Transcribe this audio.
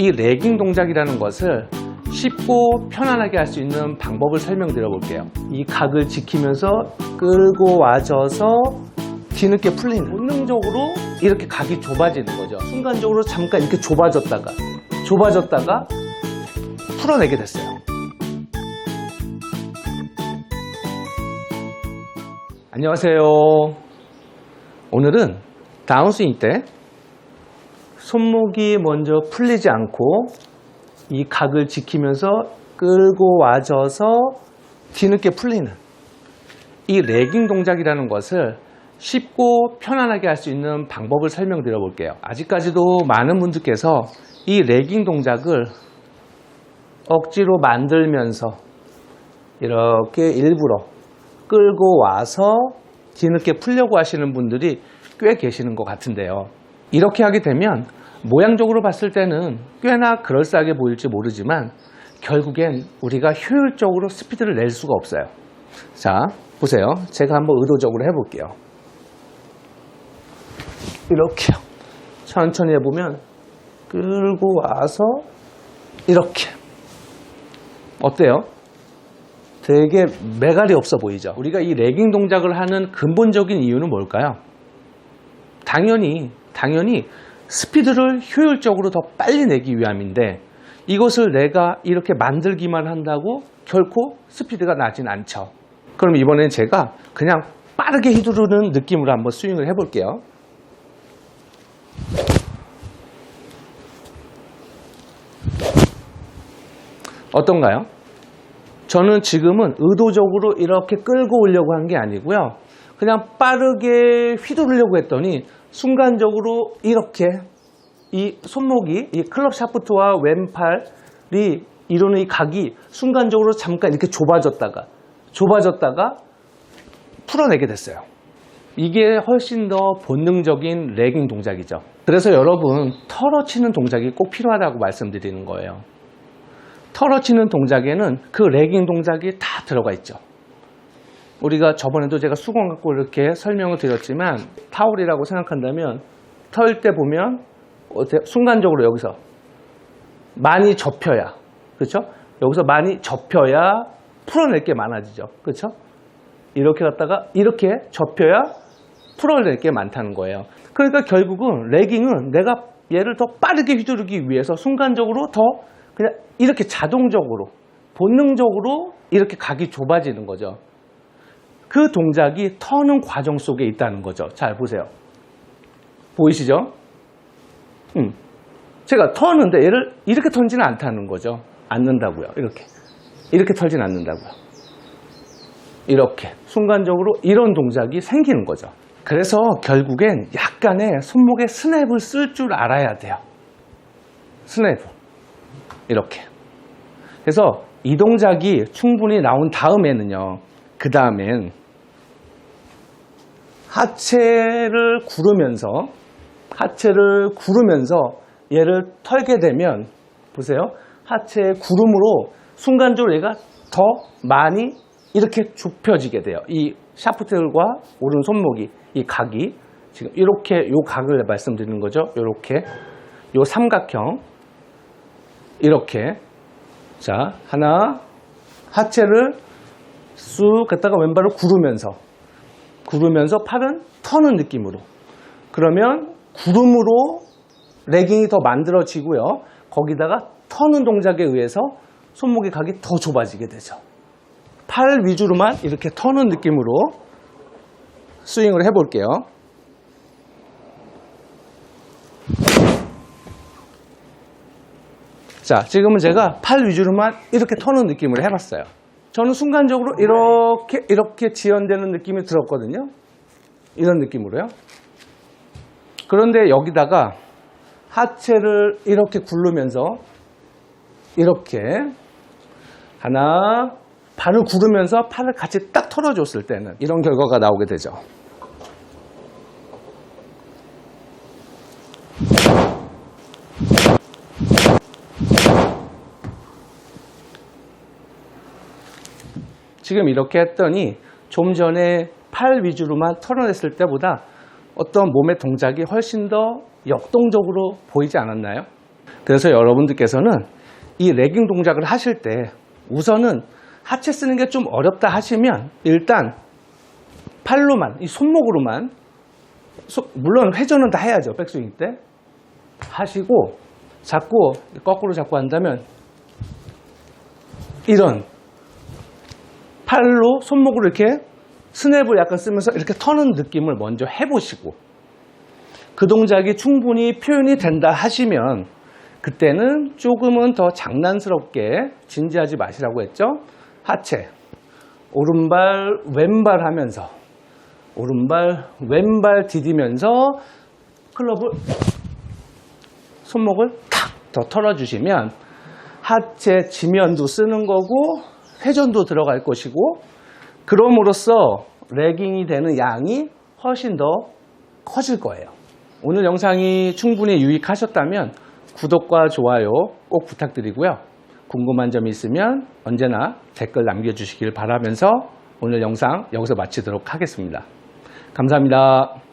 이 레깅 동작이라는 것을 쉽고 편안하게 할 수 있는 방법을 설명드려 볼게요. 이 각을 지키면서 끌고 와져서 뒤늦게 풀리는 본능적으로 이렇게 각이 좁아지는 거죠. 순간적으로 잠깐 이렇게 좁아졌다가 좁아졌다가 풀어내게 됐어요. 안녕하세요. 오늘은 다운스윙 때 손목이 먼저 풀리지 않고 이 각을 지키면서 끌고 와져서 뒤늦게 풀리는 이 레깅 동작이라는 것을 쉽고 편안하게 할 수 있는 방법을 설명드려 볼게요. 아직까지도 많은 분들께서 이 레깅 동작을 억지로 만들면서 이렇게 일부러 끌고 와서 뒤늦게 풀려고 하시는 분들이 꽤 계시는 것 같은데요. 이렇게 하게 되면 모양적으로 봤을 때는 꽤나 그럴싸하게 보일지 모르지만 결국엔 우리가 효율적으로 스피드를 낼 수가 없어요. 자, 보세요. 제가 한번 의도적으로 해볼게요. 이렇게요. 천천히 해보면 끌고 와서 이렇게. 어때요? 되게 매갈이 없어 보이죠? 우리가 이 레깅 동작을 하는 근본적인 이유는 뭘까요? 당연히, 당연히 스피드를 효율적으로 더 빨리 내기 위함인데 이것을 내가 이렇게 만들기만 한다고 결코 스피드가 나진 않죠. 그럼 이번엔 제가 그냥 빠르게 휘두르는 느낌으로 한번 스윙을 해볼게요. 어떤가요? 저는 지금은 의도적으로 이렇게 끌고 오려고 한 게 아니고요. 그냥 빠르게 휘두르려고 했더니 순간적으로 이렇게 이 손목이 이 클럽 샤프트와 왼팔이 이루는 이 각이 순간적으로 잠깐 이렇게 좁아졌다가 좁아졌다가 풀어내게 됐어요. 이게 훨씬 더 본능적인 레깅 동작이죠. 그래서 여러분 털어치는 동작이 꼭 필요하다고 말씀드리는 거예요. 털어치는 동작에는 그 레깅 동작이 다 들어가 있죠. 우리가 저번에도 제가 수건 갖고 이렇게 설명을 드렸지만 타올이라고 생각한다면 털 때 보면 순간적으로 여기서 많이 접혀야 그렇죠? 여기서 많이 접혀야 풀어낼 게 많아지죠. 그렇죠? 이렇게 갔다가 이렇게 접혀야 풀어낼 게 많다는 거예요. 그러니까 결국은 레깅은 내가 얘를 더 빠르게 휘두르기 위해서 순간적으로 더 그냥 이렇게 자동적으로 본능적으로 이렇게 각이 좁아지는 거죠. 그 동작이 터는 과정 속에 있다는 거죠. 잘 보세요. 보이시죠? 음. 제가 터는데 얘를 이렇게 턴지는 않다는 거죠. 않는다고요. 이렇게. 이렇게 털진 않는다고요. 이렇게. 순간적으로 이런 동작이 생기는 거죠. 그래서 결국엔 약간의 손목에 스냅을 쓸 줄 알아야 돼요. 스냅. 이렇게. 그래서 이 동작이 충분히 나온 다음에는요. 그 다음엔 하체를 구르면서 하체를 구르면서 얘를 털게 되면 보세요. 하체 구름으로 순간적으로 얘가 더 많이 이렇게 좁혀지게 돼요. 이 샤프트들과 오른 손목이 이 각이 지금 이렇게 요 각을 말씀드리는 거죠. 이렇게 요 삼각형 이렇게 자 하나 하체를 쑥 갔다가 왼발을 구르면서 구르면서 팔은 터는 느낌으로. 그러면 구름으로 레깅이 더 만들어지고요. 거기다가 터는 동작에 의해서 손목의 각이 더 좁아지게 되죠. 팔 위주로만 이렇게 터는 느낌으로 스윙을 해볼게요. 자, 지금은 제가 팔 위주로만 이렇게 터는 느낌을 해봤어요. 저는 순간적으로 이렇게, 이렇게 지연되는 느낌이 들었거든요. 이런 느낌으로요. 그런데 여기다가 하체를 이렇게 굴르면서 이렇게 하나, 발을 구르면서 팔을 같이 딱 털어줬을 때는 이런 결과가 나오게 되죠. 지금 이렇게 했더니 좀 전에 팔 위주로만 털어냈을 때보다 어떤 몸의 동작이 훨씬 더 역동적으로 보이지 않았나요? 그래서 여러분들께서는 이 레깅 동작을 하실 때 우선은 하체 쓰는 게 좀 어렵다 하시면 일단 팔로만, 이 손목으로만 소- 물론 회전은 다 해야죠. 백스윙 때. 하시고 잡고 거꾸로 잡고 한다면 이런 팔로 손목으로 이렇게 스냅을 약간 쓰면서 이렇게 터는 느낌을 먼저 해보시고 그 동작이 충분히 표현이 된다 하시면 그때는 조금은 더 장난스럽게 진지하지 마시라고 했죠. 하체 오른발 왼발 하면서 오른발 왼발 디디면서 클럽을 손목을 탁 더 털어주시면 하체 지면도 쓰는 거고 회전도 들어갈 것이고 그럼으로써 레깅이 되는 양이 훨씬 더 커질 거예요. 오늘 영상이 충분히 유익하셨다면 구독과 좋아요 꼭 부탁드리고요. 궁금한 점이 있으면 언제나 댓글 남겨주시길 바라면서 오늘 영상 여기서 마치도록 하겠습니다. 감사합니다.